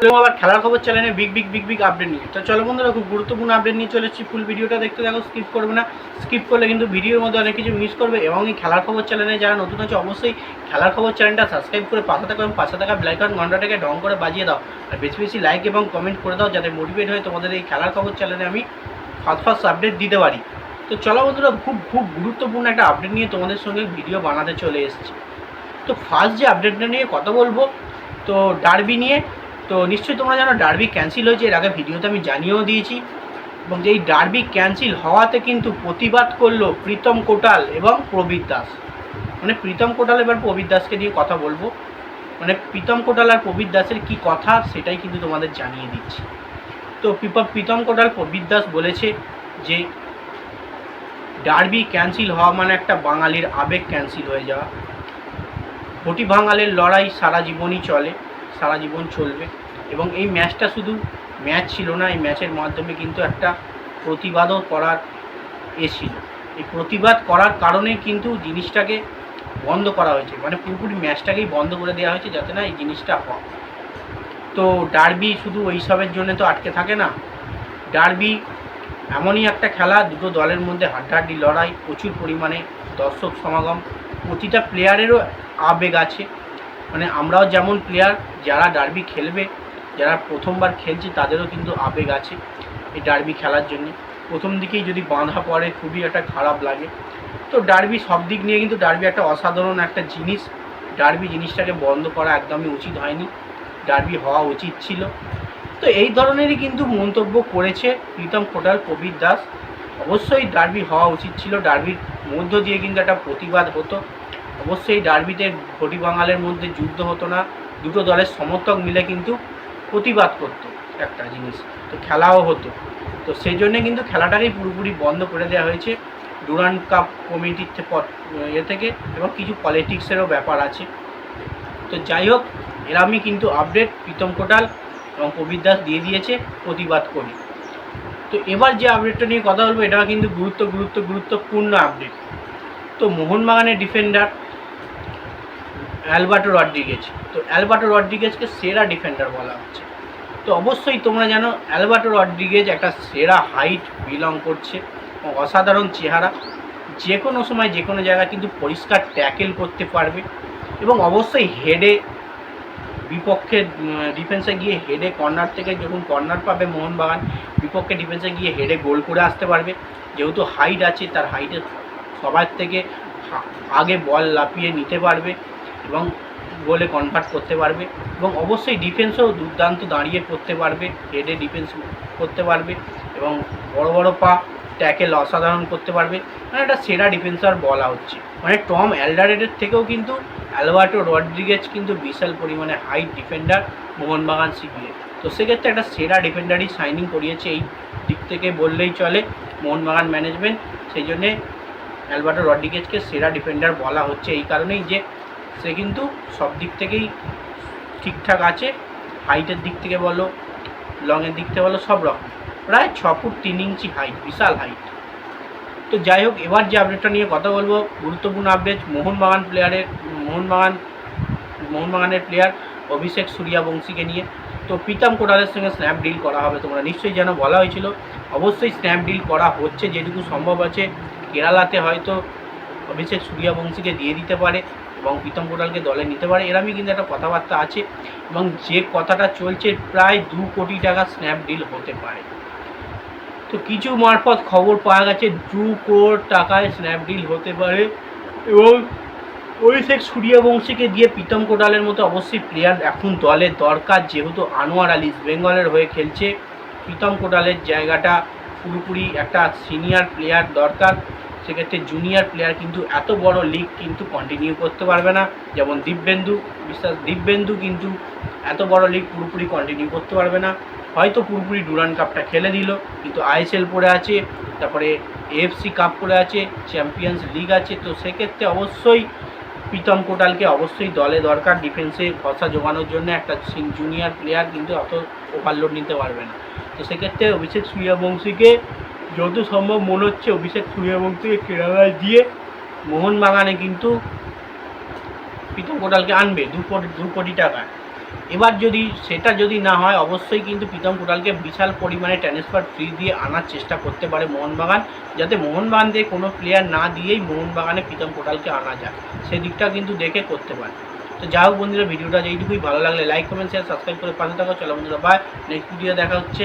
Hello আবার খেলার খবর চ্যানেলে big big big big update নিয়ে। তো চলো বন্ধুরা, খুব গুরুত্বপূর্ণ আপডেট নিয়ে চলে এসেছি। ফুল ভিডিওটা দেখতে দেখো স্কিপ করবে না। স্কিপ করলে কিন্তু ভিডিওর মধ্যে অনেক কিছু মিস করবে এবং এই খেলার খবর চ্যানেলে যারা নতুন আছে, অবশ্যই খেলার খবর চ্যানেলটা সাবস্ক্রাইব করে পাশে থাকো এবং পাশে থাকা ব্ল্যাকন ঘন্টাটাকে ডং করে বাজিয়ে দাও। আর বেশি বেশি লাইক এবং কমেন্ট করে দাও, যাতে মোটিভেট হয়ে তোমাদের এই খেলার খবর চ্যানেলে আমি ফার্স্ট ফার্স্ট আপডেট দিতে পারি। তো চলো বন্ধুরা, খুব খুব গুরুত্বপূর্ণ একটা আপডেট নিয়ে তোমাদের সঙ্গে ভিডিও বানাতে চলে এসেছি। তো ফার্স্ট যে আপডেটটা নিয়ে কথা বলব, তো ডার্বি নিয়ে তো নিশ্চয়ই তোমরা জানো ডার্বি ক্যান্সেল হয়েছে। এর আগে ভিডিওতে আমি জানিয়েও দিয়েছি। এবং এই ডার্বি ক্যান্সেল হওয়াতে কিন্তু প্রতিবাদ করল প্রীতম কোটাল এবং প্রবীর দাস। মানে প্রীতম কোটাল এবার প্রবীর দাসকে নিয়ে কথা বলব। মানে প্রীতম কোটাল আর প্রবীর দাসের কী কথা, সেটাই কিন্তু তোমাদের জানিয়ে দিচ্ছি। তো প্রীতম কোটাল, প্রবীর দাস বলেছে যে ডার্বি ক্যান্সেল হওয়া মানে একটা বাঙালির আবেগ ক্যান্সেল হয়ে যাওয়া। ঘটি ভাঙালের লড়াই সারা জীবনই চলে, সারা জীবন চলবে। এবং এই ম্যাচটা শুধু ম্যাচ ছিল না, এই ম্যাচের মাধ্যমে কিন্তু একটা প্রতিবাদও করার এ এই প্রতিবাদ করার কারণে কিন্তু জিনিসটাকে বন্ধ করা হয়েছে। মানে পুরোপুরি ম্যাচটাকেই বন্ধ করে দেওয়া হয়েছে যাতে না এই জিনিসটা হয়। তো ডার্বি শুধু ওইসবের জন্য তো আটকে থাকে না। ডার্বি এমনই একটা খেলা, দুটো দলের মধ্যে হাড্ডাহাড্ডি লড়াই, প্রচুর পরিমাণে দর্শক সমাগম, প্রতিটা প্লেয়ারেরও আবেগ আছে। মানে আমরাও যেমন প্লেয়ার যারা ডার্বি খেলবে যারা প্রথমবার খেলছে তাদেরও কিন্তু আবেগ আছে এই ডার্বি খেলার জন্য। প্রথম দিকেই যদি বাঁধা পড়ে, খুবই একটা খারাপ লাগে। তো ডার্বি সব দিক নিয়ে কিন্তু ডার্বি একটা অসাধারণ একটা জিনিস। ডার্বি জিনিসটাকে বন্ধ করা একদমই উচিত হয়নি। ডার্বি হওয়া উচিত ছিল। তো এই ধরনেরই কিন্তু মন্তব্য করেছে প্রীতম কোটাল কবির দাস। অবশ্যই ডার্বি হওয়া উচিত ছিল। ডার্বির মধ্য দিয়ে কিন্তু একটা প্রতিবাদ হতো। অবশ্যই ডার্বিতে ঘটি বাঙালের মধ্যে যুদ্ধ হতো না। দুটো দলের সমর্থক মিলে কিন্তু প্রতিবাদ করতো একটা জিনিস। তো খেলাও হতো। তো সেই জন্যে কিন্তু খেলাটাকেই পুরোপুরি বন্ধ করে দেওয়া হয়েছে। ডুরান কাপ কমিটির এ থেকে এবং কিছু পলিটিক্সেরও ব্যাপার আছে। তো যাই হোক, এরামই কিন্তু আপডেট প্রীতম কোটাল এবং কবির দাস দিয়ে দিয়েছে প্রতিবাদ করি। তো এবার যে আপডেটটা নিয়ে কথা বলব এটা কিন্তু গুরুত্ব গুরুত্ব, গুরুত্বপূর্ণ আপডেট। তো মোহনবাগানের ডিফেন্ডার অ্যালবার্টো রড্রিগেজ। তো অ্যালবার্টো রড্রিগেজকে সেরা ডিফেন্ডার বলা হচ্ছে। তো অবশ্যই তোমরা জানো, অ্যালবার্টো রড্রিগেজ একটা সেরা হাইট বিলং করছে অসাধারণ চেহারা। যে কোনো সময় যে কোনো জায়গায় কিন্তু পরিষ্কার ট্যাকেল করতে পারবে এবং অবশ্যই হেডে বিপক্ষের ডিফেন্সে গিয়ে হেডে কর্নার থেকে যখন কর্নার পাবে মোহনবাগান, বিপক্ষে ডিফেন্সে গিয়ে হেডে গোল করে আসতে পারবে। যেহেতু হাইট আছে, তার হাইটে সবার থেকে আগে বল লাফিয়ে নিতে পারবে। এবং গোলে কনভার্ট করতে পারবে এবং অবশ্যই ডিফেন্সও দুর্দান্ত দাঁড়িয়ে করতে পারবে হেডে ডিফেন্স করতে পারবে এবং বড় বড় পা ট্যাকেল অসাধারণ করতে পারবে। মানে একটা সেরা ডিফেন্সার বলা হচ্ছে। মানে টম অ্যালডারেডের থেকেও কিন্তু অ্যালবার্টো রড্রিগেজ কিন্তু বিশাল পরিমাণে হাইট ডিফেন্ডার মোহনবাগান শিবিরে তো সেক্ষেত্রে একটা সেরা ডিফেন্ডারই সাইনিং করিয়েছে এই দিক থেকে বললেই চলে মোহনবাগান ম্যানেজমেন্ট সেই জন্যে অ্যালবার্টো রড্রিগেজকে সেরা ডিফেন্ডার বলা হচ্ছে। এই কারণেই যে সে কিন্তু সব দিক থেকেই ঠিকঠাক আছে। হাইটের দিক থেকে বলো লংয়ের দিক থেকে বলো, সব রকম। প্রায় ছ ফুট তিন ইঞ্চি হাইট বিশাল হাইট তো যাই হোক, এবার যে আপডেটটা নিয়ে কথা বলব, গুরুত্বপূর্ণ আপডেট মোহনবাগান প্লেয়ারের মোহনবাগান মোহনবাগানের প্লেয়ার অভিষেক সূর্যাবংশীকে নিয়ে। তো প্রীতম কোটালের সঙ্গে স্ন্যাপ ডিল করা হবে, তোমরা নিশ্চয়ই যেন বলা হয়েছিল। অবশ্যই স্ন্যাপ ডিল করা হচ্ছে, যেটুকু সম্ভব আছে। কেরালাতে হয়তো অভিষেক সূর্যাবংশীকে দিয়ে দিতে পারে। এবং প্রীতম কোটালকে দলে নিতে পারে। এরমই কিন্তু একটা কথাবার্তা আছে এবং যে কথাটা চলছে প্রায় দু কোটি টাকা স্ন্যাপ ডিল হতে পারে। তো কিছু মারফত খবর পাওয়া গেছে, দু কোটি টাকায় স্ন্যাপ ডিল হতে পারে এবং অভিষেক সূর্যবংশীকে দিয়ে প্রীতম কোটালের মতো অবশ্যই প্লেয়ার এখন দলের দরকার। যেহেতু আনোয়ার আলী বেঙ্গলের হয়ে খেলছে, প্রীতম কোটালের জায়গাটা পুরোপুরি একটা সিনিয়র প্লেয়ার দরকার। সেক্ষেত্রে জুনিয়র প্লেয়ার কিন্তু এত বড় লিগ কিন্তু কন্টিনিউ করতে পারবে না। যেমন দিব্যেন্দু, বিশ্বাস, দিব্যেন্দু কিন্তু এত বড় লিগ পুরোপুরি কন্টিনিউ করতে পারবে না। হয়তো পুরোপুরি ডুরান কাপটা খেলে দিল কিন্তু আইএসএল পড়ে আছে, তারপরে এএফসি কাপ পড়ে আছে চ্যাম্পিয়ন্স লিগ আছে। তো সেক্ষেত্রে অবশ্যই প্রীতম কোটালকে অবশ্যই দলে দরকার ডিফেন্সে ভরসা জোগানোর জন্য একটা জুনিয়র প্লেয়ার কিন্তু অত ওভারলোড নিতে পারবে না। তো সেক্ষেত্রে অভিষেক সূর্যবংশীকে যত সম্ভব মনে হচ্ছে অভিষেক সূর্যবংশীকে কেরালায় দিয়ে মোহনবাগানে কিন্তু প্রীতম কোটালকে আনবে দু কোটি দু কোটি টাকা। এবার যদি সেটা যদি না হয়, অবশ্যই কিন্তু প্রীতম কোটালকে বিশাল পরিমাণে ট্রান্সফার ফ্রি দিয়ে আনার চেষ্টা করতে পারে মোহনবাগান, যাতে মোহনবাগান দিয়ে কোনো প্লেয়ার না দিয়েই মোহনবাগানে প্রীতম কোটালকে আনা যায়। সেদিকটা কিন্তু দেখে করতে পারে। তো যা হোক বন্ধুরা, ভিডিওটা যেইটুকুই ভালো লাগলে লাইক কমেন্ট শেয়ার সাবস্ক্রাইব করে পাশে থাকো। চলো বন্ধুরা বাই নেক্সট ভিডিও দেখা হচ্ছে।